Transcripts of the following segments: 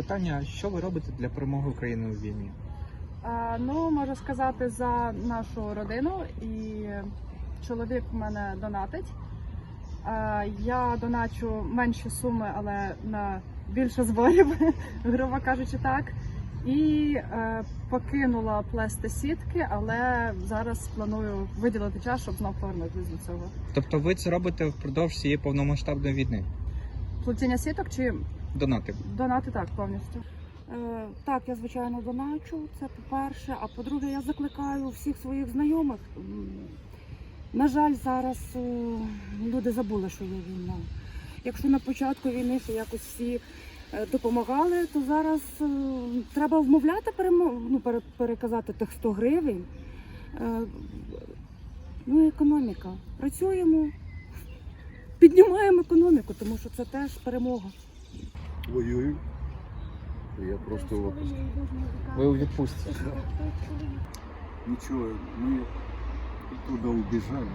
Питання, що ви робите для перемоги України у війні? Е, Ну, можу сказати за нашу родину, і чоловік в мене донатить. Е, Я доначу менші суми, але на більше зборів, грубо кажучи, так. І е, покинула плести сітки, але зараз планую виділити час, щоб знов повернутися до цього. Тобто ви це робите впродовж цієї повномасштабної війни? Плетіння сіток чи Донати. донати так повністю. Е, Так, я звичайно доначу. Це по-перше. А по-друге, я закликаю всіх своїх знайомих. На жаль, зараз е, люди забули, що є війна. Якщо на початку війни ще якось всі е, допомагали, то зараз е, треба вмовляти ну, пере- переказати тих 100 гривень. Ну економіка. Працюємо, піднімаємо економіку, тому що це теж перемога. Воюю. Я просто в отпуске. Ви у відпустці. Ничего, мы туда убежали.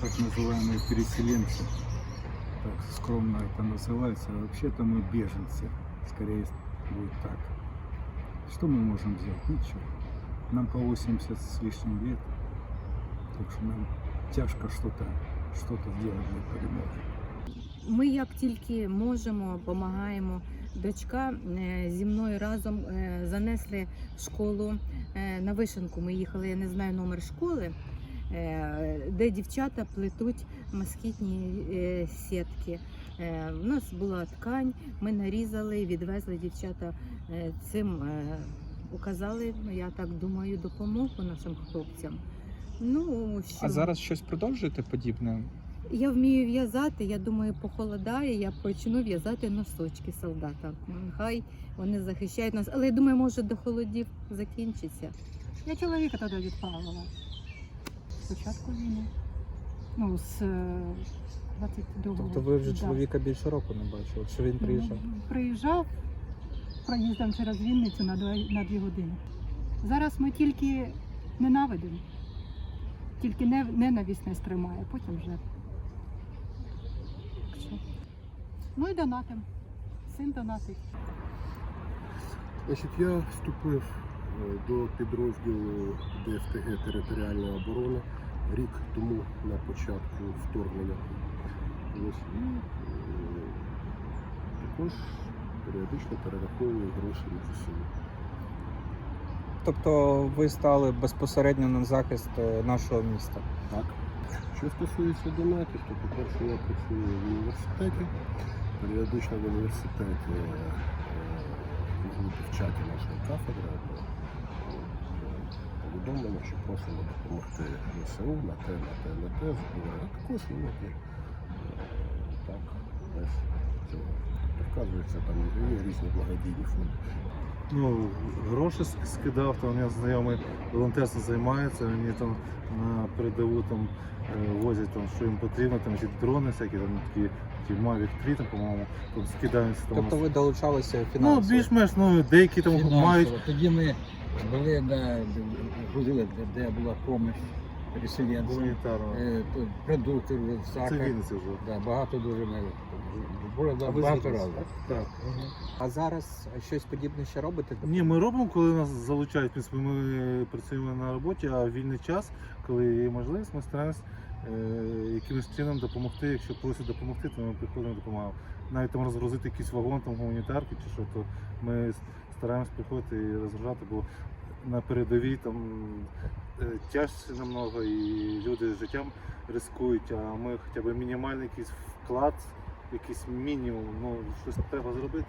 Так называемые переселенцы. Так скромно это называется. Вообще-то мы беженцы. Скорее будет так. Что мы можем сделать? Ничего. Нам по 80 с лишним лет. Так что нам тяжко что-то что-то сделать для перемоги. Ми як тільки можемо, допомагаємо. Дочка е, зі мною разом е, занесли в школу е, на вишенку. Ми їхали, я не знаю номер школи, де дівчата плетуть москітні сітки. У нас була ткань, ми нарізали, відвезли дівчата цим. Указали, ну, я так думаю, допомогу нашим хлопцям. Ну, що? А зараз щось продовжуєте подібне? Я вмію в'язати, я думаю, похолодає, я почну в'язати носочки солдатам. Хай вони захищають нас. Але я думаю, може до холодів закінчиться. Я чоловіка тоді відправила. Спочатку війни. Ну, з е, 22-го. Тобто ви вже Да. чоловіка більше року не бачили, що він приїжджав? Ну, Приїжджав проїздом через Вінницю на два, на дві години. Зараз ми тільки ненавидимо. Тільки не, ненависть не стримає, потім вже. Що. Ну і донатим. Син донатить. Значить, я вступив е, до підрозділу ДФТГ територіальної оборони рік тому на початку вторгнення. Ось, і, е, також періодично перераховую гроші на ЗСУ. Тобто ви стали безпосередньо на захист е, нашого міста. Так. Що стосується донатів, то по-перше, я працюю в університеті. Періодично в університеті е, е, в чаті нашої кафедри повідомлено, що просимо допомогти ЗСУ на те, на те, на те, збирає також іноді. е, Так, без цього. Вказується, там є різні благодійні фонди. Ну, гроші скидав, там у мене знайомий волонтерством займається, мені там на передову там е, возять там, що їм потрібно, там ці дрони всякі, там такі ті Mavic 3, там, по-моєму, там скидаються там. Тобто ви долучалися ну, фінансово? більш-менш, ну, деякі там мають. Тоді ми були на грузили, де, де була помощь Гуманітарно. е, продукти, Це сахар. Вінниця вже. Да, багато дуже ми було А багато разів. Так. А зараз щось подібне ще робите? Ні, ми робимо, коли нас залучають. В принципі, ми працюємо на роботі, а в вільний час, коли є можливість, ми стараємось е, якимось чином допомогти. Якщо просять допомогти, то ми приходимо допомагаємо. Навіть там розгрузити якийсь вагон, там гуманітарки чи що, то ми стараємось приходити і розгружати, бо на передовій там е, тяжче намного і люди життям рискують, а ми хоча б мінімальний якийсь вклад, якийсь мінімум, ну щось треба зробити.